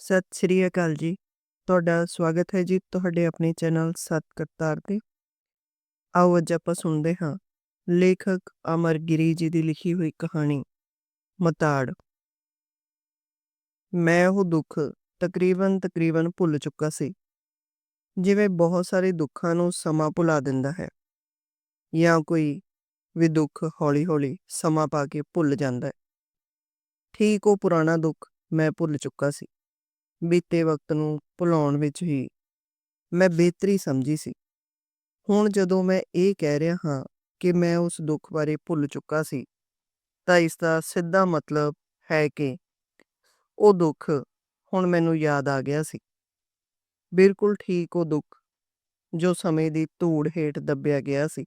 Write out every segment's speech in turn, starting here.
ਸਤਿ ਸ਼੍ਰੀ ਅਕਾਲ ਜੀ। ਤੁਹਾਡਾ ਸਵਾਗਤ ਹੈ ਜੀ ਤੁਹਾਡੇ ਆਪਣੇ ਚੈਨਲ ਸਤ ਕਰਤਾਰ ਤੇ। ਆਓ ਅੱਜ ਆਪਾਂ ਸੁਣਦੇ ਹਾਂ ਲੇਖਕ ਅਮਰ ਗਿਰੀ ਜੀ ਦੀ ਲਿਖੀ ਹੋਈ ਕਹਾਣੀ, ਮਤਾੜ। ਮੈਂ ਉਹ ਦੁੱਖ ਤਕਰੀਬਨ ਤਕਰੀਬਨ ਭੁੱਲ ਚੁੱਕਾ ਸੀ, ਜਿਵੇਂ ਬਹੁਤ ਸਾਰੇ ਦੁੱਖਾਂ ਨੂੰ ਸਮਾਂ ਭੁਲਾ ਦਿੰਦਾ ਹੈ, ਜਾਂ ਕੋਈ ਵੀ ਦੁੱਖ ਹੌਲੀ-ਹੌਲੀ ਸਮਾਂ ਪਾ ਕੇ ਭੁੱਲ ਜਾਂਦਾ ਹੈ। ਠੀਕ ਉਹ ਪੁਰਾਣਾ ਦੁੱਖ ਮੈਂ ਭੁੱਲ ਚੁੱਕਾ ਸੀ। ਬੀਤੇ ਵਕਤ ਨੂੰ ਭੁਲਾਉਣ ਵਿੱਚ ਹੀ ਮੈਂ ਬਿਹਤਰੀ ਸਮਝੀ ਸੀ। ਹੁਣ ਜਦੋਂ ਮੈਂ ਇਹ ਕਹਿ ਰਿਹਾ ਹਾਂ ਕਿ ਮੈਂ ਉਸ ਦੁੱਖ ਬਾਰੇ ਭੁੱਲ ਚੁੱਕਾ ਸੀ, ਤਾਂ ਇਸ ਦਾ ਸਿੱਧਾ ਮਤਲਬ ਹੈ ਕਿ ਉਹ ਦੁੱਖ ਹੁਣ ਮੈਨੂੰ ਯਾਦ ਆ ਗਿਆ ਸੀ। ਬਿਲਕੁਲ ਠੀਕ ਉਹ ਦੁੱਖ ਜੋ ਸਮੇਂ ਦੀ ਧੂੜ ਹੇਠ ਦੱਬਿਆ ਗਿਆ ਸੀ।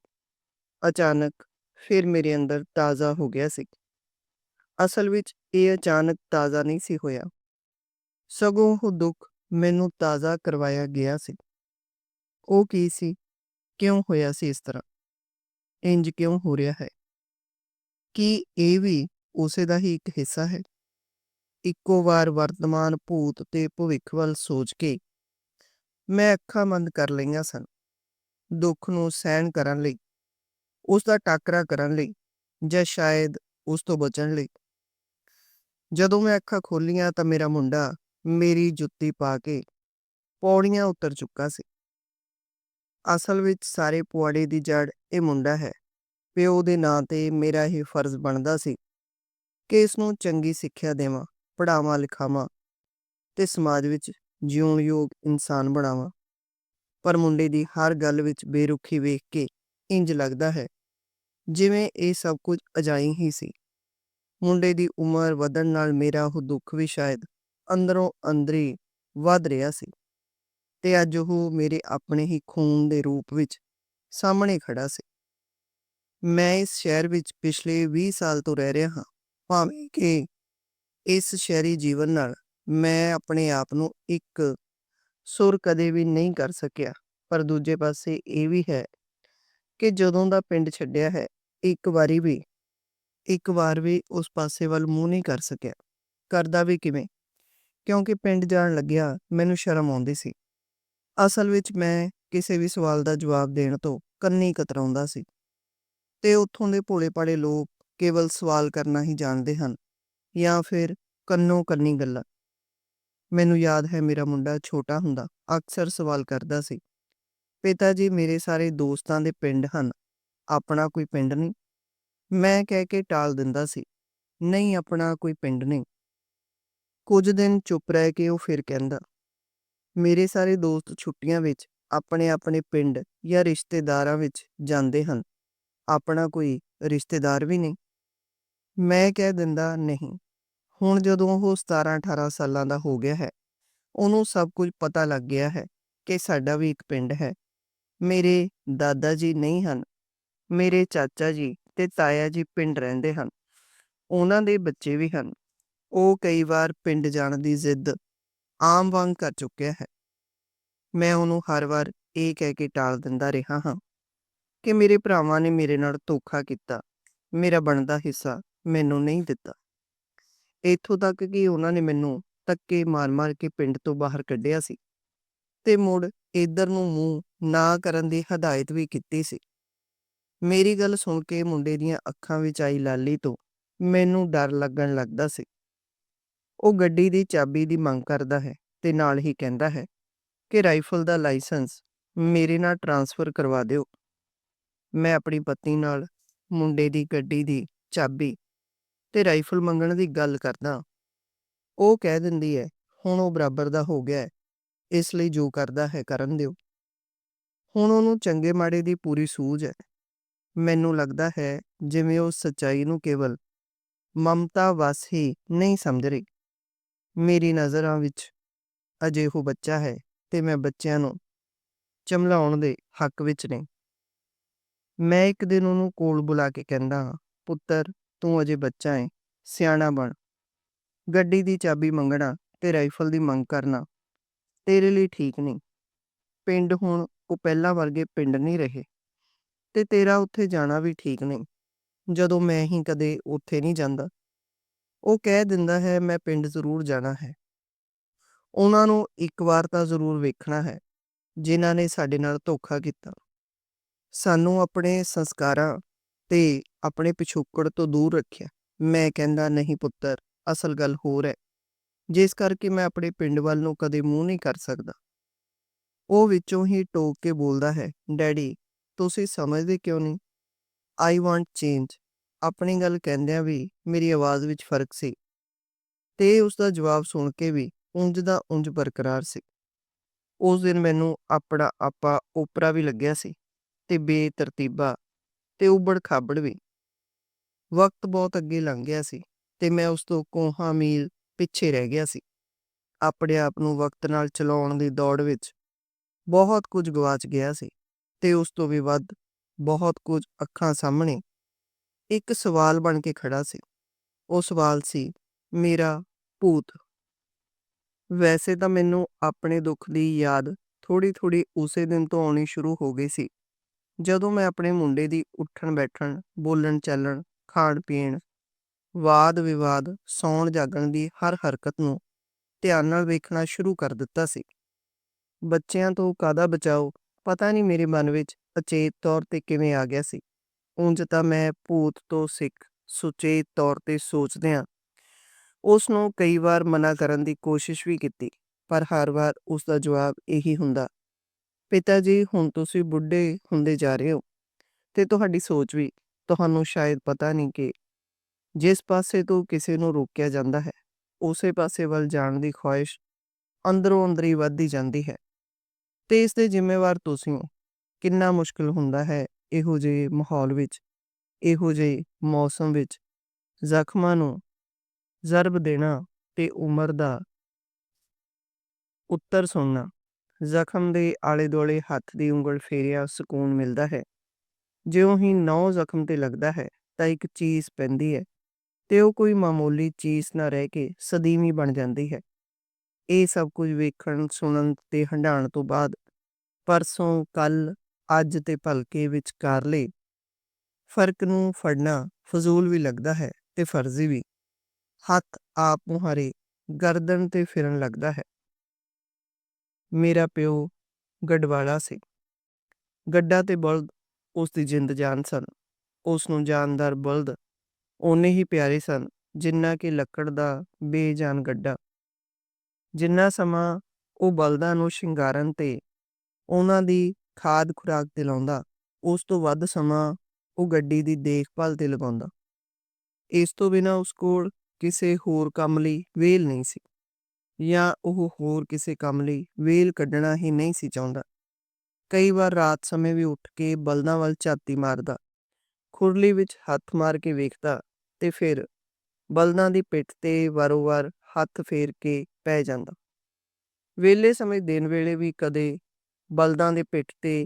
ਅਚਾਨਕ ਫਿਰ ਮੇਰੇ ਅੰਦਰ ਤਾਜ਼ਾ ਹੋ ਗਿਆ ਸੀ। ਅਸਲ ਵਿੱਚ ਇਹ ਅਚਾਨਕ ਤਾਜ਼ਾ ਨਹੀਂ ਸੀ ਹੋਇਆ। ਸਗੋਂ ਉਹ ਦੁੱਖ ਮੈਨੂੰ ਤਾਜ਼ਾ ਕਰਵਾਇਆ ਗਿਆ ਸੀ। ਉਹ ਕੀ ਸੀ? ਕਿਉਂ ਹੋਇਆ ਸੀ ਇਸ ਤਰ੍ਹਾਂ? ਇੰਜ ਕਿਉਂ ਹੋ ਰਿਹਾ ਹੈ? ਕੀ ਇਹ ਵੀ ਉਸੇ ਦਾ ਹੀ ਇੱਕ ਹਿੱਸਾ ਹੈ? ਇੱਕੋ ਵਾਰ ਵਰਤਮਾਨ ਭੂਤ ਤੇ ਭਵਿੱਖ ਵੱਲ ਸੋਚ ਕੇ ਮੈਂ ਅੱਖਾਂ ਬੰਦ ਕਰ ਲਈਆਂ ਸਨ। ਦੁੱਖ ਨੂੰ ਸਹਿਣ ਕਰਨ ਲਈ, ਉਸ ਦਾ ਟਾਕਰਾ ਕਰਨ ਲਈ ਜਾਂ ਸ਼ਾਇਦ ਉਸ ਤੋਂ ਬਚਣ ਲਈ। ਜਦੋਂ ਮੈਂ ਅੱਖਾਂ ਖੋਲੀਆਂ ਤਾਂ ਮੇਰਾ ਮੁੰਡਾ ਮੇਰੀ ਜੁੱਤੀ ਪਾ ਕੇ ਪੌੜੀਆਂ ਉਤਰ ਚੁੱਕਾ ਸੀ। ਅਸਲ ਵਿੱਚ ਸਾਰੇ ਪੁਆੜੇ ਦੀ ਜੜ ਇਹ ਮੁੰਡਾ ਹੈ। ਪਿਓ ਦੇ ਨਾਂ ਤੇ ਮੇਰਾ ਇਹ ਫਰਜ਼ ਬਣਦਾ ਸੀ ਕਿ ਇਸ ਨੂੰ ਚੰਗੀ ਸਿੱਖਿਆ ਦੇਵਾਂ ਪੜਾਵਾਂ ਲਿਖਾਵਾਂ ਤੇ ਸਮਾਜ ਵਿੱਚ ਜਿਉਣ ਯੋਗ ਇਨਸਾਨ ਬਣਾਵਾਂ। ਪਰ ਮੁੰਡੇ ਦੀ ਹਰ ਗੱਲ ਵਿੱਚ ਬੇਰੁਖੀ ਵੇਖ ਕੇ ਇੰਜ ਲੱਗਦਾ ਹੈ ਜਿਵੇਂ ਇਹ ਸਭ ਕੁਝ ਅਜਾਈ ਹੀ ਸੀ। ਮੁੰਡੇ ਦੀ ਉਮਰ ਵਧਣ ਨਾਲ ਮੇਰਾ ਉਹ ਦੁੱਖ ਵੀ ਸ਼ਾਇਦ ਅੰਦਰੋਂ ਅੰਦਰੀ ਵੱਧ ਰਿਹਾ ਸੀ ਤੇ ਅੱਜ ਉਹ ਮੇਰੇ ਆਪਣੇ ਹੀ ਖੂਨ ਦੇ ਰੂਪ ਵਿੱਚ ਸਾਹਮਣੇ ਖੜਾ ਸੀ। ਮੈਂ ਇਸ ਸ਼ਹਿਰ ਵਿੱਚ ਪਿਛਲੇ 20 ਸਾਲ ਤੋਂ ਰਹਿ ਰਿਹਾ ਹਾਂ, ਭਾਵੇਂ ਕਿ ਇਸ ਸ਼ਹਿਰੀ ਜੀਵਨ ਨਾਲ ਮੈਂ ਆਪਣੇ ਆਪ ਨੂੰ ਇੱਕ ਸੁਰ ਕਦੇ ਵੀ ਨਹੀਂ ਕਰ ਸਕਿਆ, ਪਰ ਦੂਜੇ ਪਾਸੇ ਇਹ ਵੀ ਹੈ ਕਿ ਜਦੋਂ ਦਾ ਪਿੰਡ ਛੱਡਿਆ ਹੈ, ਇੱਕ ਵਾਰੀ ਵੀ, ਇੱਕ ਵਾਰ ਵੀ ਉਸ ਪਾਸੇ ਵੱਲ ਮੂੰਹ ਨਹੀਂ ਕਰ ਸਕਿਆ। ਕਰਦਾ ਵੀ ਕਿਵੇਂ? ਕਿਉਂਕਿ ਪਿੰਡ ਜਾਣ ਲੱਗਿਆ ਮੈਨੂੰ ਸ਼ਰਮ ਆਉਂਦੀ ਸੀ। ਅਸਲ ਵਿੱਚ ਮੈਂ ਕਿਸੇ ਵੀ ਸਵਾਲ ਦਾ ਜਵਾਬ ਦੇਣ ਤੋਂ ਕੰਨੀ ਕਤਰਾਉਂਦਾ ਸੀ। ਤੇ ਉੱਥੋਂ ਦੇ ਭੋਲੇ-ਭਾਲੇ ਲੋਕ ਕੇਵਲ ਸਵਾਲ ਕਰਨਾ ਹੀ ਜਾਣਦੇ ਹਨ, ਜਾਂ ਫਿਰ ਕੰਨੋ ਕੰਨੀ ਗੱਲਾਂ। ਮੈਨੂੰ ਯਾਦ ਹੈ ਮੇਰਾ ਮੁੰਡਾ ਛੋਟਾ ਹੁੰਦਾ, ਅਕਸਰ ਸਵਾਲ ਕਰਦਾ ਸੀ, ਪਿਤਾ ਜੀ, ਮੇਰੇ ਸਾਰੇ ਦੋਸਤਾਂ ਦੇ ਪਿੰਡ ਹਨ, ਆਪਣਾ ਕੋਈ ਪਿੰਡ ਨਹੀਂ? ਮੈਂ ਕਹਿ ਕੇ ਟਾਲ ਦਿੰਦਾ ਸੀ, ਨਹੀਂ, ਆਪਣਾ ਕੋਈ ਪਿੰਡ ਨਹੀਂ। ਕੁਝ ਦਿਨ ਚੁੱਪ ਰਹਿ ਕੇ ਉਹ ਫਿਰ ਕਹਿੰਦਾ, ਮੇਰੇ ਸਾਰੇ ਦੋਸਤ ਛੁੱਟੀਆਂ ਵਿੱਚ ਆਪਣੇ ਆਪਣੇ ਪਿੰਡ ਜਾਂ ਰਿਸ਼ਤੇਦਾਰਾਂ ਵਿੱਚ ਜਾਂਦੇ ਹਨ। ਆਪਣਾ ਕੋਈ ਰਿਸ਼ਤੇਦਾਰ ਵੀ ਨਹੀਂ। ਮੈਂ ਕਹਿ ਦਿੰਦਾ, ਨਹੀਂ। ਹੁਣ ਜਦੋਂ ਉਹ 17 18 ਸਾਲਾਂ ਦਾ ਹੋ ਗਿਆ ਹੈ, ਉਹਨੂੰ ਸਭ ਕੁਝ ਪਤਾ ਲੱਗ ਗਿਆ ਹੈ ਕਿ ਸਾਡਾ ਵੀ ਇੱਕ ਪਿੰਡ ਹੈ। ਮੇਰੇ ਦਾਦਾ ਜੀ ਨਹੀਂ ਹਨ, ਮੇਰੇ ਚਾਚਾ ਜੀ ਤੇ ਤਾਇਆ ਜੀ ਪਿੰਡ ਰਹਿੰਦੇ ਹਨ। ਉਹਨਾਂ ਦੇ ਬੱਚੇ ਵੀ ਹਨ। ਉਹ ਕਈ ਵਾਰ ਪਿੰਡ ਜਾਣ ਦੀ ਜ਼ਿੱਦ ਆਮ ਵਾਂਗ ਕਰ ਚੁੱਕਿਆ ਹੈ। ਮੈਂ ਉਹਨੂੰ ਹਰ ਵਾਰ ਇਹ ਕਹਿ ਕੇ ਟਾਲ ਦਿੰਦਾ ਰਿਹਾ ਹਾਂ ਕਿ ਮੇਰੇ ਭਰਾਵਾਂ ਨੇ ਮੇਰੇ ਨਾਲ ਧੋਖਾ ਕੀਤਾ, ਮੇਰਾ ਬਣਦਾ ਹਿੱਸਾ ਮੈਨੂੰ ਨਹੀਂ ਦਿੱਤਾ। ਇੱਥੋਂ ਤੱਕ ਕਿ ਉਹਨਾਂ ਨੇ ਮੈਨੂੰ ਧੱਕੇ ਮਾਰ-ਮਾਰ ਕੇ ਪਿੰਡ ਤੋਂ ਬਾਹਰ ਕੱਢਿਆ ਸੀ ਤੇ ਮੁੜ ਇਧਰ ਨੂੰ ਮੂੰਹ ਨਾ ਕਰਨ ਦੀ ਹਦਾਇਤ ਵੀ ਕੀਤੀ ਸੀ। ਮੇਰੀ ਗੱਲ ਸੁਣ ਕੇ ਮੁੰਡੇ ਦੀਆਂ ਅੱਖਾਂ ਵਿੱਚ ਆਈ ਲਾਲੀ ਤੋਂ ਮੈਨੂੰ ਡਰ ਲੱਗਣ ਲੱਗਦਾ ਸੀ। ਉਹ ਗੱਡੀ ਦੀ ਚਾਬੀ ਦੀ ਮੰਗ ਕਰਦਾ ਹੈ ਤੇ ਨਾਲ ਹੀ ਕਹਿੰਦਾ ਹੈ ਕਿ ਰਾਈਫਲ ਦਾ ਲਾਇਸੈਂਸ ਮੇਰੇ ਨਾਲ ਟ੍ਰਾਂਸਫਰ ਕਰਵਾ ਦਿਓ। ਮੈਂ ਆਪਣੀ ਪਤਨੀ ਨਾਲ ਮੁੰਡੇ ਦੀ ਗੱਡੀ ਦੀ ਚਾਬੀ ਤੇ ਰਾਈਫਲ ਮੰਗਣ ਦੀ ਗੱਲ ਕਰਦਾ ਉਹ ਕਹਿ ਦਿੰਦੀ ਹੈ, ਹੁਣ ਉਹ ਬਰਾਬਰ ਦਾ ਹੋ ਗਿਆ ਹੈ, ਇਸ ਲਈ ਜੋ ਕਰਦਾ ਹੈ ਕਰਨ ਦਿਓ। ਹੁਣ ਉਹਨੂੰ ਚੰਗੇ ਮਾੜੇ ਦੀ ਪੂਰੀ ਸੂਝ ਹੈ। ਮੈਨੂੰ ਲੱਗਦਾ ਹੈ, ਜਿਵੇਂ ਉਹ ਸੱਚਾਈ ਨੂੰ ਕੇਵਲ ਮਮਤਾ ਵਸ ਹੀ ਨਹੀਂ ਸਮਝ ਰਹੀ। ਮੇਰੀ ਨਜ਼ਰਾਂ ਵਿੱਚ ਅਜੇ ਉਹ ਬੱਚਾ ਹੈ ਤੇ ਮੈਂ ਬੱਚਿਆਂ ਨੂੰ ਚਮਲਾਉਣ ਦੇ ਹੱਕ ਵਿੱਚ ਨਹੀਂ ਮੈਂ ਇੱਕ ਦਿਨ ਉਹਨੂੰ ਕੋਲ ਬੁਲਾ ਕੇ ਕਹਿੰਦਾ ਪੁੱਤਰ, ਤੂੰ ਅਜੇ ਬੱਚਾ ਹੈ, ਸਿਆਣਾ ਬਣ। ਗੱਡੀ ਦੀ ਚਾਬੀ ਮੰਗਣਾ ਤੇ ਰਾਈਫਲ ਦੀ ਮੰਗ ਕਰਨਾ, ਤੇਰੇ ਲਈ ਠੀਕ ਨਹੀਂ। ਪਿੰਡ ਹੁਣ ਉਹ ਪਹਿਲਾਂ ਵਰਗੇ ਪਿੰਡ ਨਹੀਂ ਰਹੇ ਤੇ ਤੇਰਾ ਉੱਥੇ ਜਾਣਾ ਵੀ ਠੀਕ ਨਹੀਂ। ਜਦੋਂ ਮੈਂ ਹੀ ਕਦੇ ਉੱਥੇ ਨਹੀਂ ਜਾਂਦਾ ਉਹ ਕਹਿ ਦਿੰਦਾ ਹੈ, ਮੈਂ ਪਿੰਡ ਜ਼ਰੂਰ ਜਾਣਾ ਹੈ। ਉਹਨਾਂ ਨੂੰ ਇੱਕ ਵਾਰ ਤਾਂ ਜ਼ਰੂਰ ਵੇਖਣਾ ਹੈ, ਜਿਨ੍ਹਾਂ ਨੇ ਸਾਡੇ ਨਾਲ ਧੋਖਾ ਕੀਤਾ। ਸਾਨੂੰ ਆਪਣੇ ਸੰਸਕਾਰਾਂ ਤੇ ਆਪਣੇ ਪਿਛੋਕੜ ਤੋਂ ਦੂਰ ਰੱਖਿਆ। ਮੈਂ ਕਹਿੰਦਾ, ਨਹੀਂ ਪੁੱਤਰ, ਅਸਲ ਗੱਲ ਹੋਰ ਹੈ। ਜਿਸ ਕਰਕੇ ਮੈਂ ਆਪਣੇ ਪਿੰਡ ਵੱਲ ਨੂੰ ਕਦੇ ਮੂੰਹ ਨਹੀਂ ਕਰ ਸਕਦਾ। ਉਹ ਵਿੱਚੋਂ ਹੀ ਟੋਕ ਕੇ ਬੋਲਦਾ ਹੈ, ਡੈਡੀ, ਤੁਸੀਂ ਸਮਝਦੇ ਕਿਉਂ ਨਹੀਂ? ਆਈ ਵਾਂਟ ਚੇਂਜ ਆਪਣੀ ਗੱਲ ਕਹਿੰਦਿਆਂ ਵੀ ਮੇਰੀ ਆਵਾਜ਼ ਵਿੱਚ ਫ਼ਰਕ ਸੀ ਤੇ ਉਸ ਦਾ ਜਵਾਬ ਸੁਣ ਕੇ ਵੀ ਉਂਝ ਦਾ ਉਂਝ ਬਰਕਰਾਰ ਸੀ। ਉਸ ਦਿਨ ਮੈਨੂੰ ਆਪਣਾ ਆਪਾ ਓਪਰਾ ਵੀ ਲੱਗਿਆ ਸੀ ਤੇ ਬੇਤਰਤੀਬਾ ਤੇ ਉਬੜ ਖਾਬੜ ਵੀ। ਵਕਤ ਬਹੁਤ ਅੱਗੇ ਲੰਘ ਗਿਆ ਸੀ ਤੇ ਮੈਂ ਉਸ ਤੋਂ ਕੋਹਾਂ ਮੀਲ ਪਿੱਛੇ ਰਹਿ ਗਿਆ ਸੀ। ਆਪਣੇ ਆਪ ਨੂੰ ਵਕਤ ਨਾਲ ਚਲਾਉਣ ਦੀ ਦੌੜ ਵਿੱਚ ਬਹੁਤ ਕੁਝ ਗਵਾਚ ਗਿਆ ਸੀ ਤੇ ਉਸ ਤੋਂ ਵੀ ਵੱਧ ਬਹੁਤ ਕੁਝ ਅੱਖਾਂ ਸਾਹਮਣੇ ਇੱਕ ਸਵਾਲ ਬਣ ਕੇ ਖੜਾ ਸੀ। ਉਹ ਸਵਾਲ ਸੀ, ਮੇਰਾ ਭੂਤ। ਵੈਸੇ ਤਾਂ ਮੈਨੂੰ ਆਪਣੇ ਦੁੱਖ ਦੀ ਯਾਦ ਥੋੜੀ ਥੋੜੀ ਉਸੇ ਦਿਨ ਤੋਂ ਆਉਣੀ ਸ਼ੁਰੂ ਹੋ ਗਈ ਸੀ। ਜਦੋਂ ਮੈਂ ਆਪਣੇ ਮੁੰਡੇ ਦੀ ਉੱਠਣ ਬੈਠਣ ਬੋਲਣ ਚੱਲਣ ਖਾਣ ਪੀਣ ਵਾਦ ਵਿਵਾਦ ਸੌਣ ਜਾਗਣ ਦੀ ਹਰ ਹਰਕਤ ਨੂੰ ਧਿਆਨ ਨਾਲ ਵੇਖਣਾ ਸ਼ੁਰੂ ਕਰ ਦਿੱਤਾ ਸੀ। ਬੱਚਿਆਂ ਤੋਂ ਕਾਦਾ ਬਚਾਓ, ਪਤਾ ਨਹੀਂ ਮੇਰੇ ਮਨ ਵਿੱਚ ਅਚੇਤ ਤੌਰ ਤੇ ਕਿਵੇਂ ਆ ਗਿਆ ਸੀ। ਉਂਝ ਤਾਂ ਮੈਂ ਭੂਤ ਤੋਂ ਸਿੱਖ ਸੁਚੇਤ ਤੌਰ ਤੇ ਸੋਚਦਿਆਂ ਉਸ ਨੂੰ ਕਈ ਵਾਰ ਮਨਾ ਕਰਨ ਦੀ ਕੋਸ਼ਿਸ਼ ਵੀ ਕੀਤੀ, ਪਰ ਹਰ ਵਾਰ ਉਸ ਦਾ ਜਵਾਬ ਇਹੀ ਹੁੰਦਾ, ਪਿਤਾ ਜੀ, ਹੁਣ ਤੁਸੀਂ ਬੁੱਢੇ ਹੁੰਦੇ ਜਾ ਰਹੇ ਹੋ ਤੇ ਤੁਹਾਡੀ ਸੋਚ ਵੀ ਤੁਹਾਨੂੰ ਸ਼ਾਇਦ ਪਤਾ ਨਹੀਂ ਕਿ ਜਿਸ ਪਾਸੇ ਤੋਂ ਕਿਸੇ ਨੂੰ ਰੋਕਿਆ ਜਾਂਦਾ ਹੈ, ਉਸੇ ਪਾਸੇ ਵੱਲ ਜਾਣ ਦੀ ਖੁਆਇਸ਼ ਅੰਦਰੋਂ ਅੰਦਰੀ ਵੱਧਦੀ ਜਾਂਦੀ ਹੈ। ਤੇ ਇਸ ਦੇ ਜ਼ਿੰਮੇਵਾਰ ਤੁਸੀਂ ਹੋ। ਕਿੰਨਾ ਮੁਸ਼ਕਲ ਹੁੰਦਾ ਹੈ ਇਹੋ ਜਿਹੇ ਮਾਹੌਲ ਵਿੱਚ, ਇਹੋ ਜਿਹੇ ਮੌਸਮ ਵਿੱਚ ਜ਼ਖਮਾਂ ਨੂੰ ਜ਼ਰਬ ਦੇਣਾ ਤੇ ਉਮਰ ਦਾ ਉੱਤਰ ਸੁਣਨਾ, ਜ਼ਖਮ ਦੇ ਆਲੇ ਦੁਆਲੇ ਹੱਥ ਦੀ ਉਂਗਲ ਫੇਰਿਆ ਸਕੂਨ ਮਿਲਦਾ ਹੈ। ਜਿਉਂ ਹੀ ਨੌ ਜ਼ਖਮ ਤੇ ਲੱਗਦਾ ਹੈ, ਤਾਂ ਇੱਕ ਚੀਜ਼ ਪੈਂਦੀ ਹੈ ਤੇ ਉਹ ਕੋਈ ਮਾਮੂਲੀ ਚੀਜ਼ ਨਾ ਰਹਿ ਕੇ ਸਦੀਵੀ ਬਣ ਜਾਂਦੀ ਹੈ। ਇਹ ਸਭ ਕੁਝ ਵੇਖਣ, ਸੁਣਨ ਤੇ ਹੰਡਾਣ ਤੋਂ ਬਾਅਦ ਪਰਸੋਂ ਕੱਲ ਅੱਜ ਤੇ ਭਲਕੇ ਵਿਚਕਾਰਲੇ ਫ਼ਰਕ ਨੂੰ ਫੜਨਾ ਫਜ਼ੂਲ ਵੀ ਲੱਗਦਾ ਹੈ ਤੇ ਫਰਜ਼ੀ ਵੀ। ਹੱਥ ਆਪ ਮੁਹਾਰੇ ਗਰਦਨ ਤੇ ਫਿਰਨ ਲੱਗਦਾ ਹੈ। ਮੇਰਾ ਪਿਓ ਗੱਡਵਾਲਾ ਸੀ। ਗੱਡਾ ਤੇ ਬਲਦ ਉਸ ਦੀ ਜਿੰਦ ਜਾਨ ਸਨ। ਉਸ ਨੂੰ ਜਾਨਦਾਰ ਬਲਦ ਓਨੇ ਹੀ ਪਿਆਰੇ ਸਨ, ਜਿੰਨਾ ਕਿ ਲੱਕੜ ਦਾ ਬੇਜਾਨ ਗੱਡਾ। ਜਿੰਨਾ ਸਮਾਂ ਉਹ ਬਲਦਾਂ ਨੂੰ ਸ਼ਿੰਗਾਰਨ ਤੇ ਉਹਨਾਂ ਦੀ ਖਾਦ ਖੁਰਾਕ ਤੇ ਲਾਉਂਦਾ, ਉਸ ਤੋਂ ਵੱਧ ਸਮਾਂ ਉਹ ਗੱਡੀ ਦੀ ਦੇਖਭਾਲ ਤੇ ਲਗਾਉਂਦਾ। ਇਸ ਤੋਂ ਬਿਨਾ ਉਸ ਕੋਲ ਕਿਸੇ ਹੋਰ ਕੰਮ ਲਈ ਵੇਲ ਨਹੀਂ ਸੀ, ਜਾਂ ਉਹ ਹੋਰ ਕਿਸੇ ਕੰਮ ਲਈ ਵੇਲ ਕੱਢਣਾ ਹੀ ਨਹੀਂ ਸੀ ਚਾਹੁੰਦਾ। ਕਈ ਵਾਰ ਰਾਤ ਸਮੇਂ ਵੀ ਉੱਠ ਕੇ ਬਲਦਾਂ ਵੱਲ ਝਾਤੀ ਮਾਰਦਾ, ਖੁਰਲੀ ਵਿੱਚ ਹੱਥ ਮਾਰ ਕੇ ਵੇਖਦਾ ਤੇ ਫਿਰ ਬਲਦਾਂ ਦੀ ਪਿੱਠ ਤੇ ਵਾਰੋ-ਵਾਰ ਹੱਥ ਫੇਰ ਕੇ ਪੈ ਜਾਂਦਾ। ਵੇਲੇ ਸਮੇਂ ਦਿਨ ਵੇਲੇ ਵੀ ਕਦੇ ਬਲਦਾਂ ਦੇ ਪਿੱਠ ਤੇ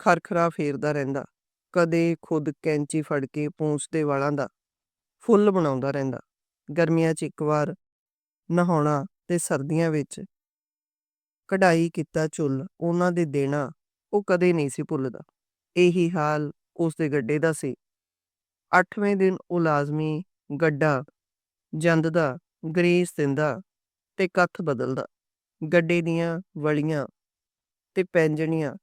ਖਰਖਰਾ ਫੇਰਦਾ ਰਹਿੰਦਾ, ਕਦੇ ਖੁਦ ਕੈਂਚੀ ਫੜ ਕੇ ਪੂੰਛ ਦੇ ਵਾਲਾਂ ਦਾ ਫੁੱਲ ਬਣਾਉਂਦਾ ਰਹਿੰਦਾ। ਗਰਮੀਆਂ 'ਚ ਇੱਕ ਵਾਰ ਨਹਾਉਣਾ ਤੇ ਸਰਦੀਆਂ ਵਿੱਚ ਕਢਾਈ ਕੀਤਾ ਚੁੱਲ ਉਹਨਾਂ ਦੇ ਦੇਣਾ ਉਹ ਕਦੇ ਨਹੀਂ ਸੀ ਭੁੱਲਦਾ। ਇਹੀ ਹਾਲ ਉਸ ਦੇ ਗੱਡੇ ਦਾ ਸੀ। 8ਵੇਂ ਦਿਨ ਉਹ ਲਾਜ਼ਮੀ ਗੱਡਾ ਜੰਦ ਦਾ ਗਰੀਸ ਦਿੰਦਾ ਤੇ ਕੱਥ ਬਦਲਦਾ। ਗੱਡੇ ਦੀਆਂ ਵਲੀਆਂ ਤੇ ਪੈਂਜਣੀਆਂ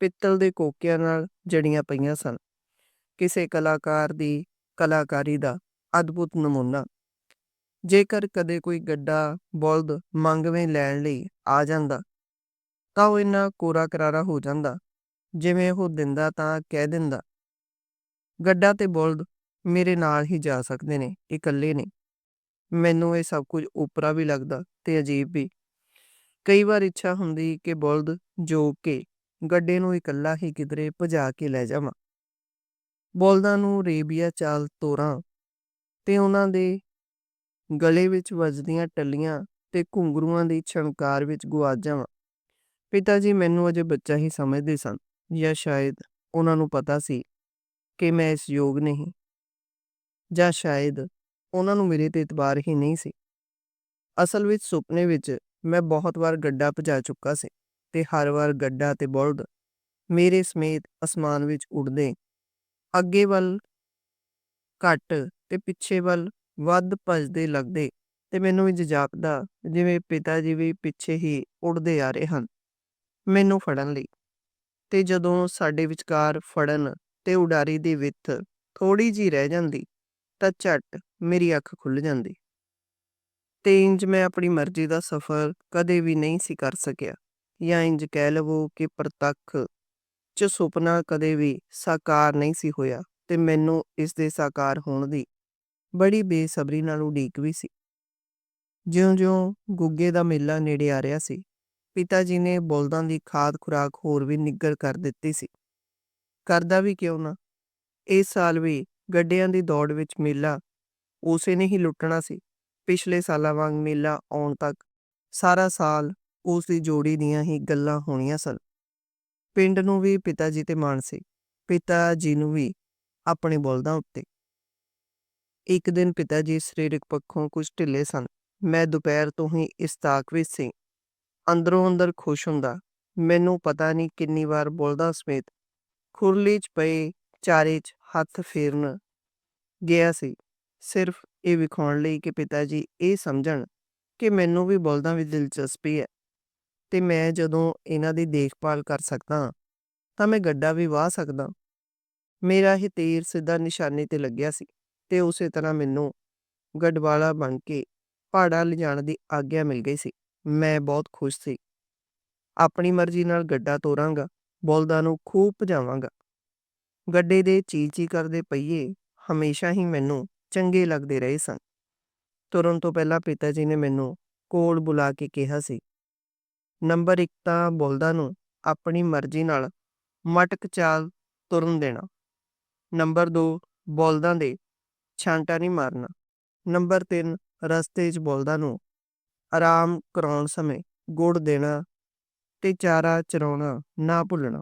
ਪਿੱਤਲ ਦੇ ਕੋਕਿਆਂ ਨਾਲ ਜੜੀਆਂ ਪਈਆਂ ਸਨ। ਕਿਸੇ ਕਲਾਕਾਰ ਦੀ, ਕਲਾਕਾਰੀ ਦਾ ਅਦਭੁਤ ਨਮੂਨਾ। ਜੇਕਰ ਕਦੇ ਕੋਈ ਗੱਡਾ ਬਲਦ ਮੰਗਵੇਂ ਲੈਣ ਲਈ ਆ ਜਾਂਦਾ, ਤਾਂ ਉਹ ਇੰਨਾ ਕੋਰਾ ਕਰਾਰਾ ਹੋ ਜਾਂਦਾ, ਜਿਵੇਂ ਉਹ ਦਿੰਦਾ ਤਾਂ ਕਹਿ ਦਿੰਦਾ, ਗੱਡਾ ਤੇ ਬਲਦ ਮੇਰੇ ਨਾਲ ਹੀ ਜਾ ਸਕਦੇ ਨੇ, ਇਕੱਲੇ ਨਹੀਂ ਮੈਨੂੰ ਇਹ ਸਭ ਕੁਝ ਉਪਰਾ ਵੀ ਲੱਗਦਾ ਤੇ ਅਜੀਬ ਵੀ। ਕਈ ਵਾਰ ਇੱਛਾ ਹੁੰਦੀ ਕਿ ਬਲਦ ਜੋ ਕੇ ਗੱਡੇ ਨੂੰ ਇਕੱਲਾ ਹੀ ਕਿਧਰੇ ਭਜਾ ਕੇ ਲੈ ਜਾਵਾਂ। ਬਲਦਾਂ ਨੂੰ ਰੇਬੀਆ ਚਾਲ ਤੋਰਾਂ ਤੇ ਉਹਨਾਂ ਦੇ ਗਲੇ ਵਿੱਚ ਵੱਜਦੀਆਂ ਟੱਲੀਆਂ ਤੇ ਘੁੰਗਰੂਆਂ ਦੀ ਛਣਕਾਰ ਵਿੱਚ ਗੁਆਚ ਜਾਵਾਂ। ਪਿਤਾ ਜੀ, ਮੈਨੂੰ ਅਜੇ ਬੱਚਾ ਹੀ ਸਮਝਦੇ ਸਨ ਜਾਂ ਸ਼ਾਇਦ ਉਹਨਾਂ ਨੂੰ ਪਤਾ ਸੀ ਕਿ ਮੈਂ ਇਸ ਯੋਗ ਨਹੀਂ ਜਾਂ ਸ਼ਾਇਦ ਉਹਨਾਂ ਨੂੰ ਮੇਰੇ ਤੇ ਇਤਬਾਰ ਹੀ ਨਹੀਂ ਸੀ। ਅਸਲ ਵਿੱਚ ਸੁਪਨੇ ਵਿੱਚ ਮੈਂ ਬਹੁਤ ਵਾਰ ਗੱਡਾ ਭਜਾ ਚੁੱਕਾ ਸੀ ਤੇ ਹਰ ਵਾਰ ਗੱਡਾ ਤੇ ਬਲਦ ਮੇਰੇ ਸਮੇਤ ਅਸਮਾਨ ਵਿੱਚ ਉੱਡਦੇ। ਅੱਗੇ ਵੱਲ ਘੱਟ ਤੇ ਪਿੱਛੇ ਵੱਲ ਵੱਧ ਭਜਦੇ ਲੱਗਦੇ ਤੇ ਮੈਨੂੰ ਇੰਜ ਜਾਪਦਾ ਜਿਵੇਂ ਪਿਤਾ ਜੀ ਵੀ ਪਿੱਛੇ ਹੀ ਉੱਡਦੇ ਆ ਰਹੇ ਹਨ ਮੈਨੂੰ ਫੜਨ ਲਈ। ਤੇ ਜਦੋਂ ਸਾਡੇ ਵਿਚਕਾਰ ਫੜਨ ਤੇ ਉਡਾਰੀ ਦੀ ਵਿੱਥ ਥੋੜੀ ਜੀ ਰਹਿ ਜਾਂਦੀ ਤਾਂ ਝੱਟ ਮੇਰੀ ਅੱਖ ਖੁੱਲ ਜਾਂਦੀ। ਤੇ ਇੰਜ ਮੈਂ ਆਪਣੀ ਮਰਜ਼ੀ ਦਾ ਸਫ਼ਰ ਕਦੇ ਵੀ ਨਹੀਂ ਸੀ ਕਰ ਸਕਿਆ। ਜਾਂ ਇੰਜ ਕਹਿ ਲਵੋ ਕਿ ਪ੍ਰਤੱਖ ਚ ਸੁਪਨਾ ਕਦੇ ਵੀ ਸਾਕਾਰ ਨਹੀਂ ਸੀ ਹੋਇਆ ਤੇ ਮੈਨੂੰ ਇਸ ਦੇ ਸਾਕਾਰ ਹੋਣ ਦੀ ਬੜੀ ਬੇਸਬਰੀ ਨਾਲ ਉਡੀਕ ਵੀ ਸੀ। ਜਿਉਂ-ਜਿਉਂ ਗੁੱਗੇ ਦਾ ਮੇਲਾ ਨੇੜੇ ਆ ਰਿਹਾ ਸੀ, ਪਿਤਾ ਜੀ ਨੇ ਬਲਦਾਂ ਦੀ ਖਾਦ ਖੁਰਾਕ ਹੋਰ ਵੀ ਨਿੱਘਰ ਕਰ ਦਿੱਤੀ ਸੀ। ਕਰਦਾ ਵੀ ਕਿਉਂ ਨਾ? ਇਸ ਸਾਲ ਵੀ ਗੱਡਿਆਂ ਦੀ ਦੌੜ ਵਿੱਚ ਮੇਲਾ ਉਸੇ ਨੇ ਹੀ ਲੁੱਟਣਾ ਸੀ। ਪਿਛਲੇ ਸਾਲਾਂ ਵਾਂਗ ਮੇਲਾ ਆਉਣ ਤੱਕ ਸਾਰਾ ਸਾਲ ਉਸ ਦੀ ਜੋੜੀ ਦੀਆਂ ਹੀ ਗੱਲਾਂ ਹੋਣੀਆਂ ਸਨ। ਪਿੰਡ ਨੂੰ ਵੀ, ਪਿਤਾ ਜੀ ਤੇ ਮਾਣ ਸੀ ਪਿਤਾ ਜੀ ਨੂੰ ਵੀ ਆਪਣੇ ਬਲਦਾਂ ਉੱਤੇ। ਇੱਕ ਦਿਨ ਪਿਤਾ ਜੀ ਸਰੀਰਕ ਪੱਖੋਂ ਕੁਝ ਢਿੱਲੇ ਸਨ। ਮੈਂ ਦੁਪਹਿਰ ਤੋਂ ਹੀ ਇਸ ਤਾਕ ਵਿੱਚ ਸੀ। ਅੰਦਰੋਂ ਅੰਦਰ ਖੁਸ਼ ਹੁੰਦਾ। ਮੈਨੂੰ ਪਤਾ ਨਹੀਂ ਕਿੰਨੀ ਵਾਰ ਬਲਦਾਂ ਸਮੇਤ ਖੁਰਲੀ 'ਚ ਪਏ ਚਾਰੇ 'ਚ ਹੱਥ ਫੇਰਨ ਗਿਆ ਸੀ। ਸਿਰਫ ਇਹ ਵਿਖਾਉਣ ਲਈ ਕਿ ਪਿਤਾ ਜੀ ਇਹ ਸਮਝਣ ਕਿ ਮੈਨੂੰ ਵੀ ਬਲਦਾਂ ਵਿੱਚ ਦਿਲਚਸਪੀ ਹੈ। ਤੇ ਮੈਂ ਜਦੋਂ ਇਹਨਾਂ ਦੀ ਦੇਖਭਾਲ ਕਰ ਸਕਦਾ ਤਾਂ ਮੈਂ ਗੱਡਾ ਵੀ ਵਾਹ ਸਕਦਾ ਮੇਰਾ ਹੀ ਤੀਰ ਸਿੱਧਾ ਨਿਸ਼ਾਨੇ ਤੇ ਲੱਗਿਆ ਸੀ ਤੇ ਉਸੇ ਤਰ੍ਹਾਂ ਮੈਨੂੰ ਗੜਵਾਲਾ ਬਣ ਕੇ ਪਹਾੜਾਂ ਲਿਜਾਣ ਦੀ ਆਗਿਆ ਮਿਲ ਗਈ ਸੀ। ਮੈਂ ਬਹੁਤ ਖੁਸ਼ ਸੀ। ਆਪਣੀ ਮਰਜ਼ੀ ਨਾਲ ਗੱਡਾ ਤੋਰਾਂਗਾ, ਬਲਦਾਂ ਨੂੰ ਖੂਬ ਭਜਾਵਾਂਗਾ। ਗੱਡੇ ਦੇ ਚੀ-ਚੀ ਕਰਦੇ ਪਈਏ ਹਮੇਸ਼ਾ ਹੀ ਮੈਨੂੰ ਚੰਗੇ ਲੱਗਦੇ ਰਹੇ ਸਨ। ਤੁਰਨ ਤੋਂ ਪਹਿਲਾਂ ਪਿਤਾ ਜੀ ਨੇ ਮੈਨੂੰ ਕੋਲ ਬੁਲਾ ਕੇ ਕਿਹਾ ਸੀ, ਨੰਬਰ 1 ਤਾਂ ਬਲਦਾਂ ਨੂੰ ਆਪਣੀ ਮਰਜ਼ੀ ਨਾਲ ਮਟਕ ਚਾਲ ਤੁਰਨ ਦੇਣਾ। ਨੰਬਰ 2 ਬੋਲਦਾਂ ਦੇ ਛਾਂਟਾ ਨਹੀਂ ਮਾਰਨਾ। ਨੰਬਰ 3 ਰਸਤੇ 'ਚ ਬੋਲਦਾਂ ਨੂੰ ਆਰਾਮ ਕਰਾਉਣ ਸਮੇਂ ਗੁੜ ਦੇਣਾ ਤੇ ਚਾਰਾ ਚਰਾਉਣਾ ਨਾ ਭੁੱਲਣਾ।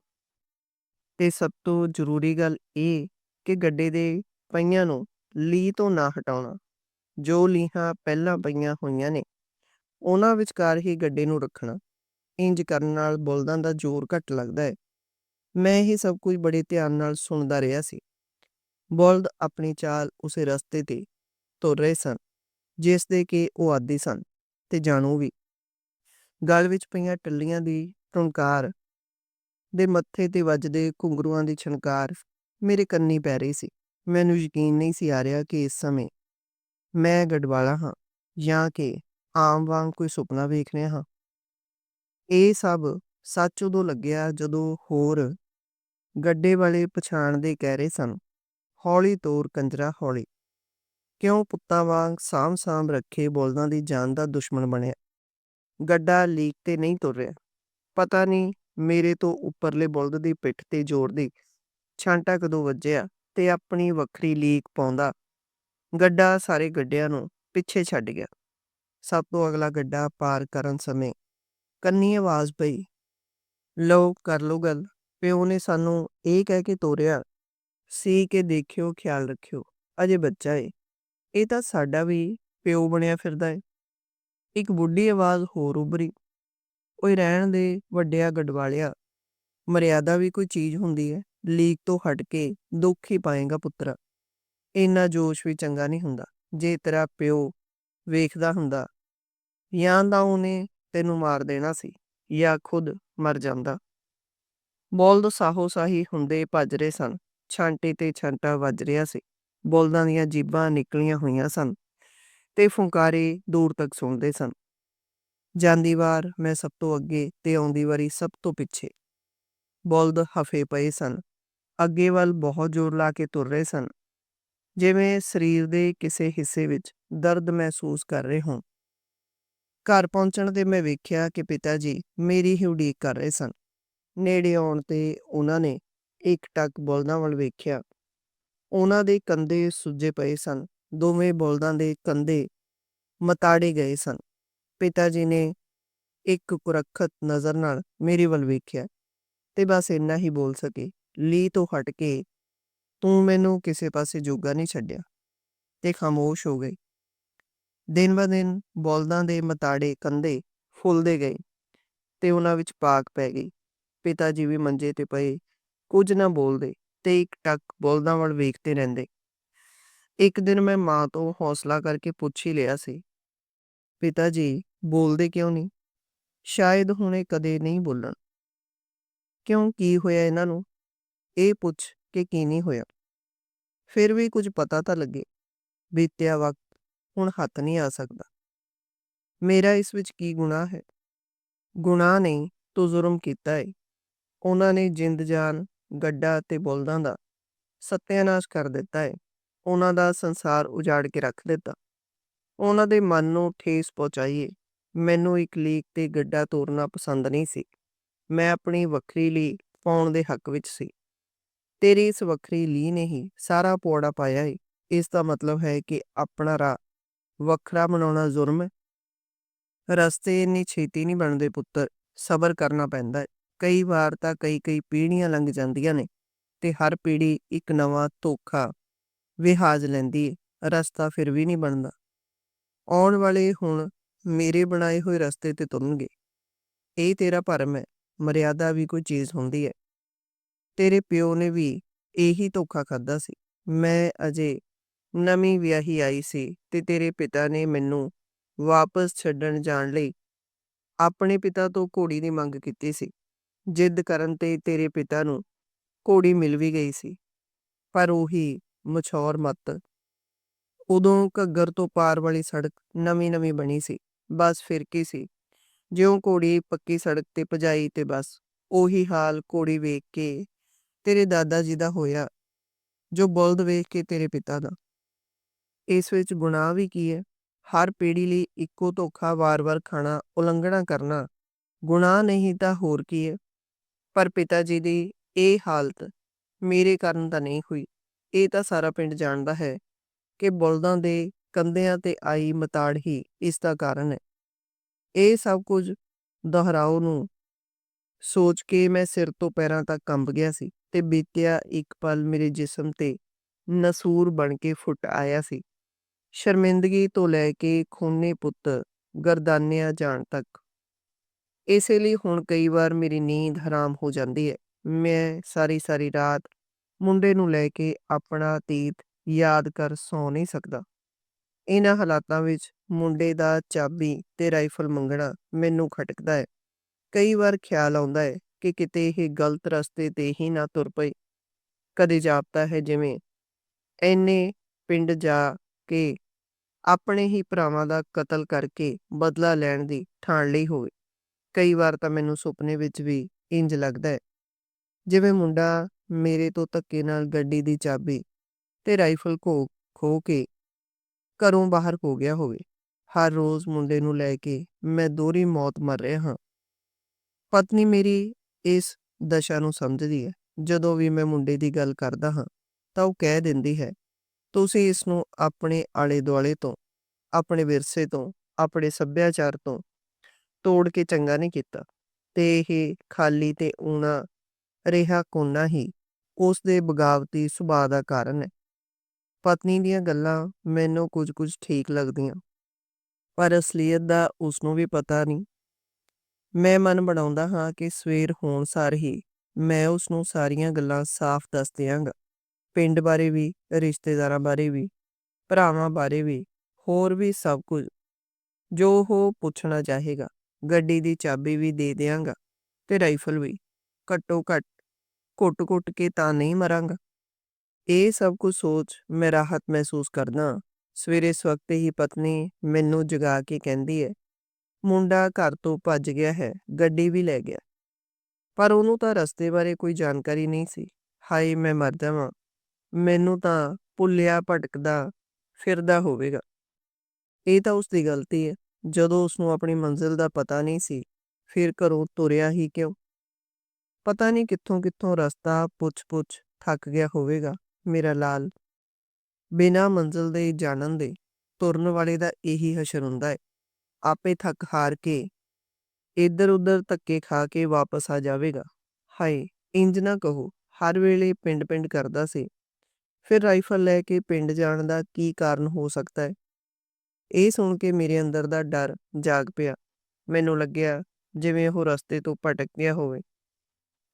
ਤੇ ਸਭ ਤੋਂ ਜ਼ਰੂਰੀ ਗੱਲ ਇਹ ਕਿ ਗੱਡੇ ਦੇ ਪਹੀਆਂ ਨੂੰ ਲੀ ਤੋਂ ਨਾ ਹਟਾਉਣਾ। ਜੋ ਲੀਹਾਂ ਪਹਿਲਾਂ ਪਈਆਂ ਹੋਈਆਂ ਨੇ, ਉਹਨਾਂ ਵਿਚਕਾਰ ਹੀ ਗੱਡੇ ਨੂੰ ਰੱਖਣਾ। ਇੰਜ ਕਰਨ ਨਾਲ ਬਲਦਾਂ ਦਾ ਜ਼ੋਰ ਘੱਟ ਲੱਗਦਾ ਹੈ ਮੈਂ ਇਹ ਸਭ ਕੁਝ ਬੜੇ ਧਿਆਨ ਨਾਲ ਸੁਣਦਾ ਰਿਹਾ ਸੀ। ਬਲਦ ਆਪਣੀ ਚਾਲ ਉਸੇ ਰਸਤੇ ਤੇ ਤੁਰ ਰਹੇ ਸਨ, ਜਿਸ ਦੇ ਕਿ ਉਹ ਆਦੀ ਸਨ ਤੇ ਜਾਣੂ ਵੀ। ਗਲ ਵਿੱਚ ਪਈਆਂ ਟੱਲੀਆਂ ਦੀ ਟੁਨਕਾਰ ਦੇ ਮੱਥੇ ਤੇ ਵੱਜਦੇ ਘੁੰਗਰੂਆਂ ਦੀ ਛਣਕਾਰ ਮੇਰੇ ਕੰਨੀ ਪੈ ਰਹੀ ਸੀ। ਮੈਨੂੰ ਯਕੀਨ ਨਹੀਂ ਸੀ ਆ ਰਿਹਾ ਕਿ ਇਸ ਸਮੇਂ ਮੈਂ ਗੜਵਾਲਾ ਹਾਂ ਜਾਂ ਕਿ ਆਮ ਵਾਂਗ ਕੋਈ ਸੁਪਨਾ ਵੇਖ ਰਿਹਾ ਹਾਂ। ਇਹ ਸਭ ਸੱਚ ਉਦੋਂ ਲੱਗਿਆ ਜਦੋਂ ਹੋਰ ਗੱਡੇ ਵਾਲੇ ਪਛਾਣ ਦੇ ਕਹਿ ਰਹੇ ਸਨ, ਹੌਲੀ ਤੋਰ ਕੰਜਰਾ ਹੌਲੀ। ਕਿਉਂ ਪੁੱਤਾਂ ਵਾਂਗ ਸਾਂਭ-ਸਾਂਭ ਰੱਖੇ ਬਲਦਾਂ ਦੀ ਜਾਨ ਦਾ ਦੁਸ਼ਮਣ ਬਣਿਆ। ਗੱਡਾ ਲੀਕ ਤੇ ਨਹੀਂ ਤੁਰ ਰਿਹਾ ਪਤਾ ਨਹੀਂ ਮੇਰੇ ਤੋਂ ਉੱਪਰਲੇ ਬੁਲਦ ਦੀ ਪਿੱਠ ਤੇ ਜ਼ੋਰ ਦੀ ਛਾਂਟਾ ਕਦੋਂ ਵੱਜਿਆ। ਤੇ ਆਪਣੀ ਵੱਖਰੀ ਲੀਕ ਪਾਉਂਦਾ। ਗੱਡਾ ਸਾਰੇ ਗੱਡਿਆਂ ਨੂੰ ਪਿੱਛੇ ਛੱਡ ਗਿਆ। ਸਭ ਤੋਂ ਅਗਲਾ ਗੱਡਾ ਪਾਰ ਕਰਨ ਸਮੇਂ ਕੰਨੀ ਆਵਾਜ਼ ਪਈ, ਲਓ, ਕਰ ਲਓ ਗੱਲ। ਪਿਓ ਨੇ ਸਾਨੂੰ ਇਹ ਕਹਿ ਕੇ ਤੋਰਿਆ, ਸੀ ਕਿ ਦੇਖਿਓ, ਖਿਆਲ ਰੱਖਿਓ, ਅਜੇ ਬੱਚਾ ਏ। ਇਹ ਤਾਂ ਸਾਡਾ ਵੀ ਪਿਓ ਬਣਿਆ ਫਿਰਦਾ ਏ। ਇੱਕ ਬੁੱਢੀ ਆਵਾਜ਼ ਹੋਰ ਉਭਰੀ, ਓਏ, ਰਹਿਣ ਦੇ ਵੱਡਿਆ ਗਡਵਾਲਿਆ, ਮਰਿਆਦਾ ਵੀ ਕੋਈ ਚੀਜ਼ ਹੁੰਦੀ ਹੈ ਲੀਕ ਤੋਂ ਹਟ ਕੇ ਦੁੱਖ ਹੀ ਪਾਏਗਾ ਪੁੱਤਰਾ। ਇੰਨਾ ਜੋਸ਼ ਵੀ ਚੰਗਾ ਨਹੀਂ ਹੁੰਦਾ, ਜੇ ਤੇਰਾ ਪਿਓ ਵੇਖਦਾ ਹੁੰਦਾ। ਜਾਂ ਤਾਂ ਉਹਨੇ ਤੈਨੂੰ ਮਾਰ ਦੇਣਾ ਸੀ, ਜਾਂ ਖੁਦ ਮਰ ਜਾਂਦਾ। ਬੋਲਦ ਸਾਹੋ ਸਾਹੀ ਹੁੰਦੇ ਭੱਜ ਰਹੇ ਸਨ। ਛਾਂਟੇ ਤੇ ਛਾਂਟਾ ਵੱਜ ਰਿਹਾ ਸੀ। ਬੋਲਦਾਂ ਦੀਆਂ ਜੀਬਾਂ ਨਿਕਲੀਆਂ ਹੋਈਆਂ ਸਨ ਤੇ ਫੁੰਕਾਰੇ ਦੂਰ ਤੱਕ ਸੁਣਦੇ ਸਨ। ਜਾਂਦੀ ਵਾਰ ਮੈਂ ਸਭ ਤੋਂ ਅੱਗੇ ਤੇ ਆਉਂਦੀ ਵਾਰੀ ਸਭ ਤੋਂ ਪਿੱਛੇ। ਬੋਲਦ ਹਫੇ ਪਏ ਸਨ। ਅੱਗੇ ਵੱਲ ਬਹੁਤ ਜ਼ੋਰ ਲਾ ਕੇ ਤੁਰ ਰਹੇ ਸਨ। ਜਿਵੇਂ ਸਰੀਰ ਦੇ ਕਿਸੇ ਹਿੱਸੇ ਵਿੱਚ ਦਰਦ ਮਹਿਸੂਸ ਕਰ ਰਹੇ ਹੋਣ। ਘਰ ਪਹੁੰਚਣ ਤੇ ਮੈਂ ਵੇਖਿਆ ਕਿ ਪਿਤਾ ਜੀ ਮੇਰੀ ਹੀ ਉਡੀਕ ਕਰ ਰਹੇ ਸਨ। ਨੇੜੇ ਆਉਣ ਤੇ ਉਹਨਾਂ ਨੇ ਇੱਕ ਟੱਕ ਬਲਦਾਂ ਵੱਲ ਵੇਖਿਆ। ਉਹਨਾਂ ਦੇ ਕੰਧੇ ਸੁੱਜੇ ਪਏ ਸਨ। ਦੋਵੇਂ ਬਲਦਾਂ ਦੇ ਕੰਧੇ ਮਤਾੜੇ ਗਏ ਸਨ। ਪਿਤਾ ਜੀ ਨੇ ਇੱਕ ਕੁਰਖਤ ਨਜ਼ਰ ਨਾਲ ਮੇਰੇ ਵੱਲ ਵੇਖਿਆ ਤੇ ਬਸ ਇੰਨਾ ਹੀ ਬੋਲ ਸਕੇ। ਲੀ ਤੋਂ ਹਟ ਕੇ ਤੂੰ ਮੈਨੂੰ ਕਿਸੇ ਪਾਸੇ ਜੋਗਾ ਨਹੀਂ ਛੱਡਿਆ ਤੇ ਖਾਮੋਸ਼ ਹੋ ਗਈ। ਦਿਨ ਬ ਦਿਨ ਬੋਲਦਾਂ ਦੇ ਮਤਾੜੇ ਕੰਧੇ ਫੁੱਲਦੇ ਗਏ ਤੇ ਉਹਨਾਂ ਵਿੱਚ ਪਾਕ ਪੈ ਗਈ। ਪਿਤਾ ਜੀ ਵੀ ਮੰਜੇ ਤੇ ਪਏ, ਕੁਝ ਨਾ ਬੋਲਦੇ ਤੇ ਇੱਕ ਟੱਕ ਬੋਲਦਾਂ ਵੱਲ ਵੇਖਦੇ ਰਹਿੰਦੇ। ਇੱਕ ਦਿਨ ਮੈਂ ਮਾਂ ਤੋਂ ਹੌਸਲਾ ਕਰਕੇ ਪੁੱਛ ਹੀ ਲਿਆ ਸੀ, ਪਿਤਾ ਜੀ, ਬੋਲਦੇ ਕਿਉਂ ਨਹੀਂ? ਸ਼ਾਇਦ ਹੁਣ ਇਹ ਕਦੇ ਨਹੀਂ ਬੋਲਣ। ਕਿਉਂ? ਕੀ ਹੋਇਆ ਇਹਨਾਂ ਨੂੰ? ਇਹ ਪੁੱਛ ਕੇ ਕੀ ਨਹੀਂ ਹੋਇਆ। ਫਿਰ ਵੀ ਕੁਝ ਪਤਾ ਤਾਂ ਲੱਗੇ, ਬੀਤਿਆ ਵਕਤ ਹੁਣ ਹੱਥ ਨਹੀਂ ਆ ਸਕਦਾ। ਮੇਰਾ ਇਸ ਵਿੱਚ ਕੀ ਗੁਨਾਹ ਹੈ? ਗੁਨਾਹ ਨਹੀਂ, ਤੂੰ ਜੁਰਮ ਕੀਤਾ ਹੈ ਉਹਨਾਂ ਨੇ ਜਿੰਦ ਜਾਨ, ਗੱਡਾ ਤੇ ਬੁਲਦਾਂ ਦਾ ਸਤਿਆਨਾਸ਼ ਕਰ ਦਿੱਤਾ ਹੈ ਉਹਨਾਂ ਦਾ ਸੰਸਾਰ ਉਜਾੜ ਕੇ ਰੱਖ ਦਿੱਤਾ। ਉਹਨਾਂ ਦੇ ਮਨ ਨੂੰ ਠੇਸ ਪਹੁੰਚਾਈਏ ਮੈਨੂੰ ਇੱਕ ਲੀਕ ਤੇ ਗੱਡਾ ਤੋਰਨਾ ਪਸੰਦ ਨਹੀਂ ਸੀ। ਮੈਂ ਆਪਣੀ ਵੱਖਰੀ ਲੀ ਪਾਉਣ ਦੇ ਹੱਕ ਵਿੱਚ ਸੀ। ਤੇਰੀ ਇਸ ਵੱਖਰੀ ਲੀ ਨੇ ਹੀ ਸਾਰਾ ਪੌੜਾ ਪਾਇਆ ਹੈ ਇਸ ਦਾ ਮਤਲਬ ਹੈ ਕਿ ਆਪਣਾ ਰਾਹ ਵੱਖਰਾ ਬਣਾਉਣਾ ਜ਼ੁਰਮ ਹੈ ਰਸਤੇ ਇੰਨੀ ਛੇਤੀ ਨਹੀਂ ਬਣਦੇ ਪੁੱਤਰ, ਸਬਰ ਕਰਨਾ ਪੈਂਦਾ ਹੈ ਕਈ ਵਾਰ ਤਾਂ ਕਈ ਕਈ ਪੀੜ੍ਹੀਆਂ ਲੰਘ ਜਾਂਦੀਆਂ ਨੇ ਤੇ ਹਰ ਪੀੜ੍ਹੀ ਇੱਕ ਨਵਾਂ ਧੋਖਾ ਵਿਹਾਜ ਲੈਂਦੀ ਹੈ ਰਸਤਾ ਫਿਰ ਵੀ ਨਹੀਂ ਬਣਦਾ। ਆਉਣ ਵਾਲੇ ਹੁਣ ਮੇਰੇ ਬਣਾਏ ਹੋਏ ਰਸਤੇ ਤੇ ਤੁਰਨਗੇ। ਇਹ ਤੇਰਾ ਭਰਮ ਹੈ ਮਰਿਆਦਾ ਵੀ ਕੋਈ ਚੀਜ਼ ਹੁੰਦੀ ਹੈ ਤੇਰੇ ਪਿਓ ਨੇ ਵੀ ਇਹੀ ਧੋਖਾ ਖਾਦਾ ਸੀ। ਮੈਂ ਅਜੇ ਨਵੀਂ ਵਿਆਹੀ ਆਈ ਸੀ ਤੇ ਤੇਰੇ ਪਿਤਾ ਨੇ ਮੈਨੂੰ ਵਾਪਸ ਛੱਡਣ ਜਾਣ ਲਈ ਆਪਣੇ ਪਿਤਾ ਤੋਂ ਘੋੜੀ ਦੀ ਮੰਗ ਕੀਤੀ ਸੀ। ਜਿੱਦ ਕਰਨ ਤੇ ਤੇਰੇ ਪਿਤਾ ਨੂੰ ਘੋੜੀ ਮਿਲ ਵੀ ਗਈ ਸੀ। ਪਰ ਉਹੀ ਮਛੌਰ ਮੱਤ ਉਦੋਂ ਘੱਗਰ ਤੋਂ ਪਾਰ ਵਾਲੀ ਸੜਕ ਨਵੀਂ ਨਵੀਂ ਬਣੀ ਸੀ। ਬਸ ਫਿਰਕੀ ਸੀ। ਜਿਉਂ ਘੋੜੀ ਪੱਕੀ ਸੜਕ ਤੇ ਭਜਾਈ ਤੇ ਬਸ, ਉਹੀ ਹਾਲ ਘੋੜੀ ਵੇਖ ਕੇ ਤੇਰੇ ਦਾਦਾ ਜੀ ਦਾ ਹੋਇਆ, ਜੋ ਬਲਦ ਵੇਖ ਕੇ ਤੇਰੇ ਪਿਤਾ ਦਾ। ਇਸ ਵਿੱਚ ਗੁਨਾਹ ਵੀ ਕੀ ਹੈ? ਹਰ ਪੀੜ੍ਹੀ ਲਈ ਇੱਕੋ ਧੋਖਾ ਵਾਰ-ਵਾਰ ਖਾਣਾ, ਉਲੰਘਣਾ ਕਰਨਾ, ਗੁਨਾਹ ਨਹੀਂ ਤਾਂ ਹੋਰ ਕੀ ਹੈ? ਪਰ ਪਿਤਾ ਜੀ ਦੀ ਇਹ ਹਾਲਤ ਮੇਰੇ ਕਾਰਨ ਤਾਂ ਨਹੀਂ ਹੋਈ। ਇਹ ਤਾਂ ਸਾਰਾ ਪਿੰਡ ਜਾਣਦਾ ਹੈ ਕਿ ਬਲਦਾਂ ਦੇ ਕੰਧਿਆਂ ਤੇ ਆਈ ਮਤਾੜ ਹੀ ਇਸ ਦਾ ਕਾਰਨ ਹੈ। ਇਹ ਸਭ ਕੁਝ ਦੁਹਰਾਓ ਨੂੰ ਸੋਚ ਕੇ ਮੈਂ ਸਿਰ ਤੋਂ ਪੈਰਾਂ ਤੱਕ ਕੰਬ ਗਿਆ ਸੀ। ਤੇ ਬੀਤਿਆ ਇੱਕ ਪਲ ਮੇਰੇ ਜਿਸਮ ਤੇ ਨਸੂਰ ਬਣ ਕੇ ਫੁੱਟ ਆਇਆ ਸੀ। ਸ਼ਰਮਿੰਦਗੀ ਤੋਂ ਲੈ ਕੇ ਖੂਨੇ ਪੁੱਤ, ਗਰਦਾਨਿਆ ਜਾਣ ਤੱਕ। ਇਸੇ ਲਈ ਹੁਣ ਕਈ ਵਾਰ ਮੇਰੀ ਨੀਂਦ ਹਰਾਮ ਹੋ ਜਾਂਦੀ ਹੈ। ਮੈਂ ਸਾਰੀ ਸਾਰੀ ਰਾਤ ਮੁੰਡੇ ਨੂੰ ਲੈ ਕੇ ਆਪਣਾ ਅਤੀਤ ਯਾਦ ਕਰ ਸੌ ਨਹੀਂ ਸਕਦਾ। ਇਹਨਾਂ ਹਾਲਾਤਾਂ ਵਿੱਚ ਮੁੰਡੇ ਦਾ ਚਾਬੀ ਤੇ ਰਾਈਫਲ ਮੰਗਣਾ ਮੈਨੂੰ ਖਟਕਦਾ ਹੈ। ਕਈ ਵਾਰ ਖਿਆਲ ਆਉਂਦਾ ਹੈ ਕਿ ਕਿਤੇ ਇਹ ਗਲਤ ਰਸਤੇ ਤੇ ਹੀ ਨਾ ਤੁਰ ਪਏ। ਕਦੇ ਜਾਪਦਾ ਹੈ ਜਿਵੇਂ, ਐਨੇ ਪਿੰਡ ਜਾ ਕੇ ਆਪਣੇ ਹੀ ਭਰਾਵਾਂ ਦਾ ਕਤਲ ਕਰਕੇ ਬਦਲਾ ਲੈਣ ਦੀ ਠਾਣ ਲਈ ਹੋਵੇ। ਕਈ ਵਾਰ ਤਾਂ ਮੈਨੂੰ ਸੁਪਨੇ ਵਿੱਚ ਵੀ ਇੰਜ ਲੱਗਦਾ ਹੈ। ਜਿਵੇਂ ਮੁੰਡਾ ਮੇਰੇ ਤੋਂ ਧੱਕੇ ਨਾਲ ਗੱਡੀ ਦੀ ਚਾਬੀ ਤੇ ਰਾਈਫਲ ਖੋ ਖੋ ਕੇ ਘਰੋਂ ਬਾਹਰ ਹੋ ਗਿਆ ਹੋਵੇ। ਹਰ ਰੋਜ਼ ਮੁੰਡੇ ਨੂੰ ਲੈ ਕੇ ਮੈਂ ਦੋਹਰੀ ਮੌਤ ਮਰ ਰਿਹਾ ਹਾਂ। ਪਤਨੀ ਮੇਰੀ ਇਸ ਦਸ਼ਾ ਨੂੰ ਸਮਝਦੀ ਹੈ। ਜਦੋਂ ਵੀ ਮੈਂ ਮੁੰਡੇ ਦੀ ਗੱਲ ਕਰਦਾ ਹਾਂ, ਤਾਂ ਉਹ ਕਹਿ ਦਿੰਦੀ ਹੈ, ਤੁਸੀਂ ਇਸ ਨੂੰ ਆਪਣੇ ਆਲੇ ਦੁਆਲੇ ਤੋਂ, ਆਪਣੇ ਵਿਰਸੇ ਤੋਂ, ਆਪਣੇ ਸੱਭਿਆਚਾਰ ਤੋਂ ਤੋੜ ਕੇ ਚੰਗਾ ਨਹੀਂ ਕੀਤਾ। ਤੇ ਇਹ ਖਾਲੀ ਤੇ ਊਣਾ ਰਿਹਾ ਕੋਨਾ ਹੀ ਉਸ ਦੇ ਬਗਾਵਤੀ ਸੁਭਾਅ ਦਾ ਕਾਰਨ ਹੈ। ਪਤਨੀ ਦੀਆਂ ਗੱਲਾਂ ਮੈਨੂੰ ਕੁਝ ਕੁਝ ਠੀਕ ਲੱਗਦੀਆਂ, ਪਰ ਅਸਲੀਅਤ ਦਾ ਉਸ ਨੂੰ ਵੀ ਪਤਾ ਨਹੀਂ ਮੈਂ ਮਨ ਬਣਾਉਂਦਾ ਹਾਂ ਕਿ ਸਵੇਰ ਹੋਣ ਸਾਰ ਹੀ ਮੈਂ ਉਸ ਨੂੰ ਸਾਰੀਆਂ ਗੱਲਾਂ ਸਾਫ਼ ਦੱਸ ਦਿਆਂਗਾ। ਪਿੰਡ ਬਾਰੇ ਵੀ, ਰਿਸ਼ਤੇਦਾਰਾਂ ਬਾਰੇ ਵੀ, ਭਰਾਵਾਂ ਬਾਰੇ ਵੀ, ਹੋਰ ਵੀ ਸਭ ਕੁਝ। ਜੋ ਉਹ ਪੁੱਛਣਾ ਚਾਹੇਗਾ, ਗੱਡੀ ਦੀ ਚਾਬੀ ਵੀ ਦੇ ਦਿਆਂਗਾ ਤੇ ਰਾਈਫਲ ਵੀ। ਘੱਟੋ ਘੱਟ ਘੁੱਟ-ਘੁੱਟ ਕੇ ਤਾਂ ਨਹੀਂ ਮਰਾਂਗਾ। ਇਹ ਸਭ ਕੁਝ ਸੋਚ ਮੈਂ ਰਾਹਤ ਮਹਿਸੂਸ ਕਰਦਾ ਸਵੇਰੇ ਸਵਖਤੇ ਹੀ ਪਤਨੀ ਮੈਨੂੰ ਜਗਾ ਕੇ ਕਹਿੰਦੀ ਹੈ ਮੁੰਡਾ ਘਰ ਤੋਂ ਭੱਜ ਗਿਆ ਹੈ, ਗੱਡੀ ਵੀ ਲੈ ਗਿਆ। ਪਰ ਉਹਨੂੰ ਤਾਂ ਰਸਤੇ ਬਾਰੇ ਕੋਈ ਜਾਣਕਾਰੀ ਨਹੀਂ ਸੀ। ਹਾਏ, ਮੈਂ ਮਰ ਜਾਵਾਂ। ਮੈਨੂੰ ਤਾਂ ਭੁੱਲਿਆ ਭਟਕਦਾ ਫਿਰਦਾ ਹੋਵੇਗਾ। ਇਹ ਤਾਂ ਉਸ ਦੀ ਗਲਤੀ ਹੈ। ਜਦੋਂ ਉਸ ਨੂੰ ਆਪਣੀ ਮੰਜ਼ਿਲ ਦਾ ਪਤਾ ਨਹੀਂ ਸੀ, ਫਿਰ ਘਰੋਂ ਤੁਰਿਆ ਹੀ ਕਿਉਂ? ਪਤਾ ਨਹੀਂ ਕਿੱਥੋਂ ਕਿੱਥੋਂ ਰਸਤਾ ਪੁੱਛ-ਪੁੱਛ ਥੱਕ ਗਿਆ ਹੋਵੇਗਾ, ਮੇਰਾ ਲਾਲ। ਬਿਨਾ ਮੰਜ਼ਿਲ ਦੇ ਜਾਣਨ ਦੇ ਤੁਰਨ ਵਾਲੇ ਦਾ ਇਹੀ ਹਸ਼ਰ ਹੁੰਦਾ ਹੈ। ਆਪੇ ਥੱਕ ਹਾਰ ਕੇ ਇੱਧਰ ਉੱਧਰ ਧੱਕੇ ਖਾ ਕੇ ਵਾਪਸ ਆ ਜਾਵੇਗਾ। ਹਾਏ, ਇੰਜ ਨਾ ਕਹੋ, ਹਰ ਵੇਲੇ ਪਿੰਡ-ਪਿੰਡ ਕਰਦਾ ਸੀ। ਫਿਰ ਰਾਈਫਲ ਲੈ ਕੇ ਪਿੰਡ ਜਾਣ ਦਾ ਕੀ ਕਾਰਨ ਹੋ ਸਕਦਾ ਹੈ? ਇਹ ਸੁਣ ਕੇ ਮੇਰੇ ਅੰਦਰ ਦਾ ਡਰ ਜਾਗ ਪਿਆ। ਮੈਨੂੰ ਲੱਗਿਆ ਜਿਵੇਂ ਉਹ ਰਸਤੇ ਤੋਂ ਭਟਕ ਗਿਆ ਹੋਵੇ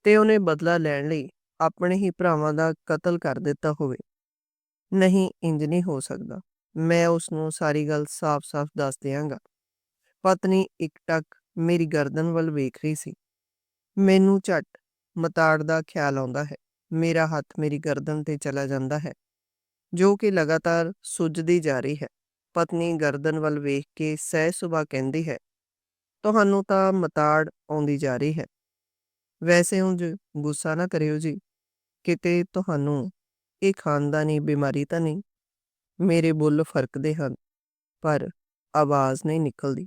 ਤੇ ਉਹਨੇ ਬਦਲਾ ਲੈਣ ਲਈ ਆਪਣੇ ਹੀ ਭਰਾਵਾਂ ਦਾ ਕਤਲ ਕਰ ਦਿੱਤਾ ਹੋਵੇ। ਨਹੀਂ, ਇੰਜ ਨਹੀਂ ਹੋ ਸਕਦਾ। ਮੈਂ ਉਸ ਨੂੰ ਸਾਰੀ ਗੱਲ ਸਾਫ਼-ਸਾਫ਼ ਦੱਸ ਦਿਆਂਗਾ। ਪਤਨੀ ਇਕਟਕ ਮੇਰੀ ਗਰਦਨ ਵੱਲ ਵੇਖ ਰਹੀ ਸੀ। ਮੈਨੂੰ ਝਟ ਮਤਾੜ ਦਾ ਖਿਆਲ ਆਉਂਦਾ ਹੈ। ਮੇਰਾ ਹੱਥ ਮੇਰੀ ਗਰਦਨ ਤੇ ਚਲਾ ਜਾਂਦਾ ਹੈ, ਜੋ ਕਿ ਲਗਾਤਾਰ ਸੁੱਜਦੀ ਜਾ ਰਹੀ ਹੈ। ਪਤਨੀ ਗਰਦਨ ਵੱਲ ਵੇਖ ਕੇ ਸਹਿ ਸੁਭਾ ਕਹਿੰਦੀ ਹੈ, ਤੁਹਾਨੂੰ ਤਾਂ ਮਤਾੜ ਆਉਂਦੀ ਜਾ ਰਹੀ ਹੈ। ਵੈਸੇ ਉਂਝ ਗੁੱਸਾ ਨਾ ਕਰਿਓ ਜੀ। ਕਿਤੇ ਤੁਹਾਨੂੰ ਇਹ ਖਾਨਦਾਨੀ ਬਿਮਾਰੀ ਤਾਂ ਨਹੀਂ? ਮੇਰੇ ਬੁੱਲ ਫਰਕਦੇ ਹਨ, ਪਰ ਆਵਾਜ਼ ਨਹੀਂ ਨਿਕਲਦੀ।